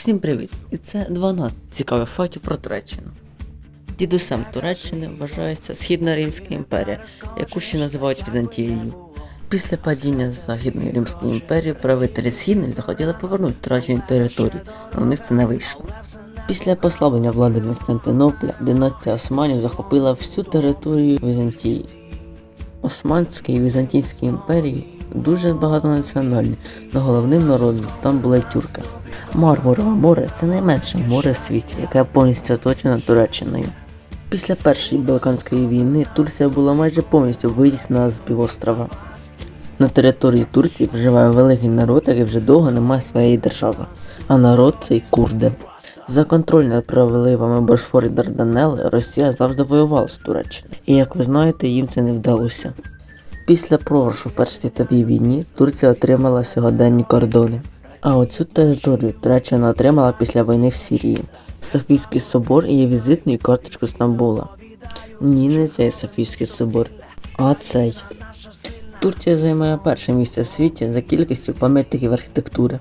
Всім привіт! І це 12 цікавих фактів про Туреччину. Дідусем Туреччини вважається Східна Римська імперія, яку ще називають Візантією. Після падіння Західної Римської імперії правителі Східної захотіли повернути втрачені території, але у них це не вийшло. Після послаблення влади Константинопля династія Османів захопила всю територію Візантії. Османській і Візантійській імперії дуже багатонаціональні, але головним народом там були тюрки. Мармурове море це найменше море в світі, яке повністю оточено Туреччиною. Після Першої Балканської війни Турція була майже повністю витіснена з півострова. На території Турції проживає великий народ, який вже довго не має своєї держави, а народ цей курди. За контроль над проливами Босфор і Дарданели Росія завжди воювала з Туреччиною. І як ви знаєте, їм це не вдалося. Після програшу в Першій світовій війні Турція отримала сьогоденні кордони. А оцю територію Туреччина отримала після війни в Сирії. Софійський собор є візитною карточкою Стамбула. Ні, не цей Софійський собор, а цей. Турція займає перше місце в світі за кількістю пам'ятників архітектури.